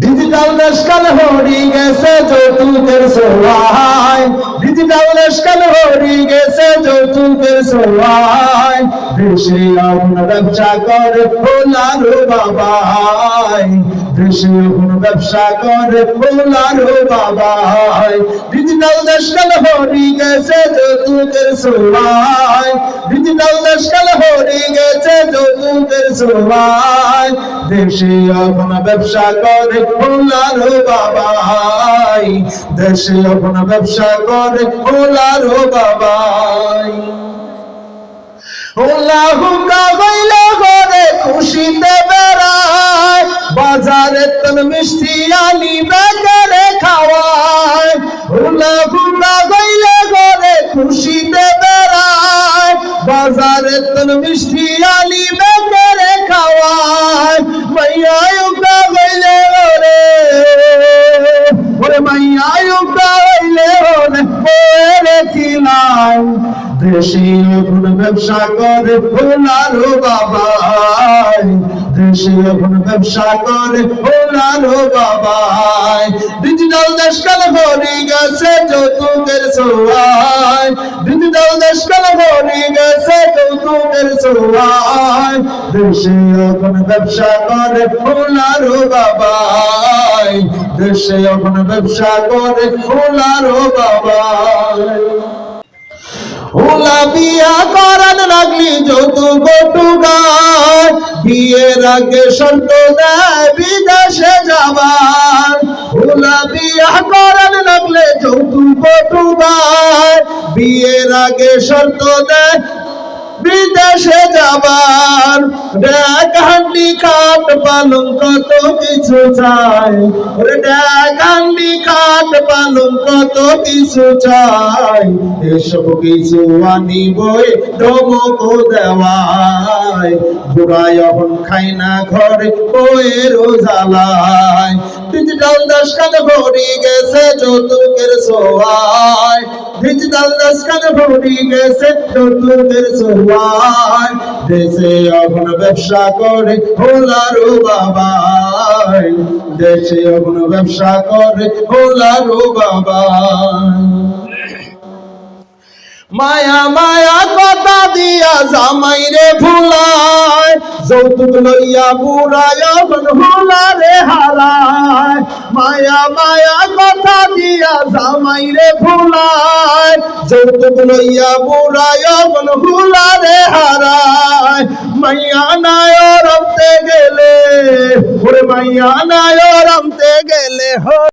Digital দেশকাল Hari গেছে যৌতুকের সোহায়। Digital গেছে যৌতুকের সোয়াই দেশে আপন ব্যবসা করে ভোলারো বাবাই। দেশে আপন ব্যবসা করে ভোলারো বাবাই। ডিজিটাল দেশকাল হরি গেছে যৌতুকের সোয়াই ডিজিটাল দেশকাল হরি গেছে যৌতুকের সোয়াই দেশে আপন ব্যবসা করে ভোলারো বাবাই। দেশে আপন ব্যবসা করে বেড়ায়। বাজারে তন মিষ্টি আনি বেকারে খাওয়ায় ওরে মাইয়া কাবাইলে ঘরে ওরে কিলাই দেশি এখন ব্যবসা করে ভোলারো বাবাই। দেশি এখন ব্যবসা করে ভোলারো বাবাই। ডিজিটাল দেশকাল ভরি গেছে যৌতুকের সোয়াই ডিজিটাল দেশকাল ভরি গেছে যৌতুকের সোয়াই দেশি এখন ব্যবসা করে ভোলারো বাবাই। দেশে এখন ব্যবসা করে ভোলারো বাবাই। হুলা বিয়া করান লাগলি যৌতুক টুকার বিয়ের আগে শর্ত দেয় বিদেশে যাবার। হুলা বিয়া করান লাগলে যৌতুক টুকার বিয়ের আগে শর্ত দেয় বিদেশে যাবার। ড্যাগ হান্ডি খাট পালং কত কিছু চাই। ওরে ড্যাগ হান্ডি খাট পালং কত কিছু চাই। এসব কিছু আনিবই ডমক দেওয়াই বুড়াই এখন খাই না ঘরে বইয়ের জ্বালায় ডিজিটাল দশকান ভরি গেছে যৌতুকের সোয়াই ডিজিটাল দশকান ভরি গেছে যৌতুকের সোয়াই দেশে এখন ব্যবসা করে ভোলারো বাবাই। দেশে এখন ব্যবসা করে ভোলারো বাবাই। মায়া মায়া কথা দিয়া জামাই রে ভুলায়। যৌতুক লইয়া বুড়ায় হুলা রে হারায়। মায়া মায়া কথা দিয়া জামাই রে ভুলায়। যৌতুক লইয়া বুড়ায় এখন ভুলা রে হারায়। মাইয়া নায় রমতে গেলে, ওরে মাইয়া নায় রমতে গেলে